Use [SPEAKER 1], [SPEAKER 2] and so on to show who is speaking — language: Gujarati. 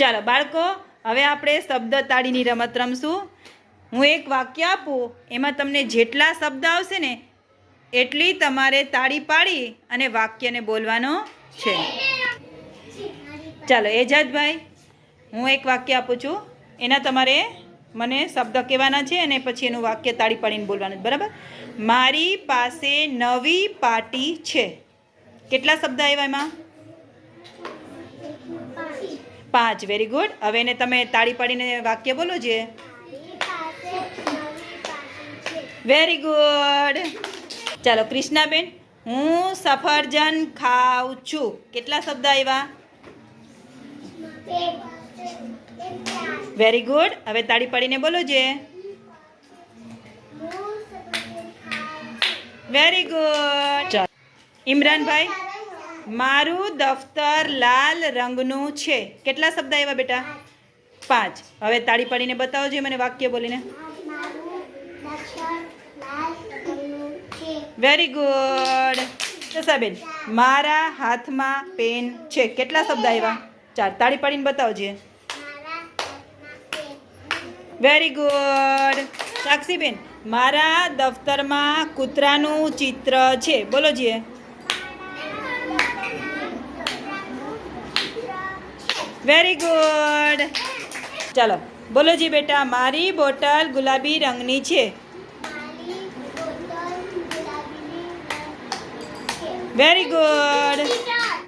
[SPEAKER 1] ચાલો, બાળકો, હવે આપણે શબ્દ તાળીની રમત રમશું. હું એક વાક્ય આપું, એમાં તમને જેટલા શબ્દ આવશે ને, એટલી તમારે તાળી પાડી અને વાક્યને બોલવાનો છે. ચાલો, એજાજભાઈ, હું એક વાક્ય આપું છું. એના તમારે મને શબ્દ કહેવાના છે અને પછી એનું વાક્ય તાળી પાડીને બોલવાનું બરાબર? મારી પાસે નવી પાટી છે. કેટલા શબ્દ આવ્યા એમાં? પાંચ વેરી ગુડ હવે એને તમે તાળી પાડીને વાક્ય બોલો છે વેરી ગુડ ચાલો કૃષ્ણાબેન હું સફરજન ખાઉં છું. કેટલા શબ્દ આવ્યા? વેરી ગુડ હવે તાળી પાડીને બોલો છે. વેરી ગુડ ચાલો ઇમરાનભાઈ? મારું દફતર લાલ રંગનું છે. કેટલા શબ્દ આવ્યા બેટા? પાંચ. હવે તાળી પાડીને બતાવો જોઈએ મને વાક્ય બોલીને. વેરી ગુડ દશાબેન મારા હાથમાં પેન છે. કેટલા શબ્દ આવ્યા? ચાર. તાળી પાડીને બતાવજે. વેરી ગુડ સાક્ષીબેન, મારા દફતરમાં કૂતરાનું ચિત્ર છે. બોલો જીએ વેરી ગુડ ચાલો બોલો જી બેટા મારી બોટલ ગુલાબી રંગની છે વેરી ગુડ